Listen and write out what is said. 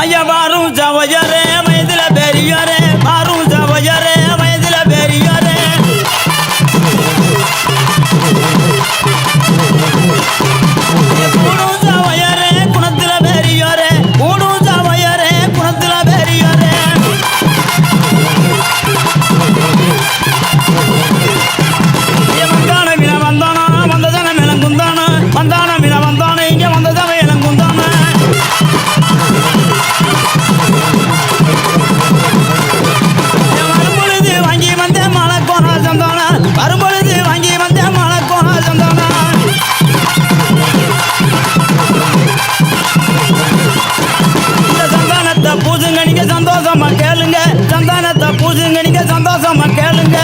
ஐயா வாரும் சவையரே சந்தானத்தை பூசுங்க நீங்க சந்தோஷமா கேளுங்க. சந்தானத்தை பூசுங்க நீங்க சந்தோஷமா கேளுங்க.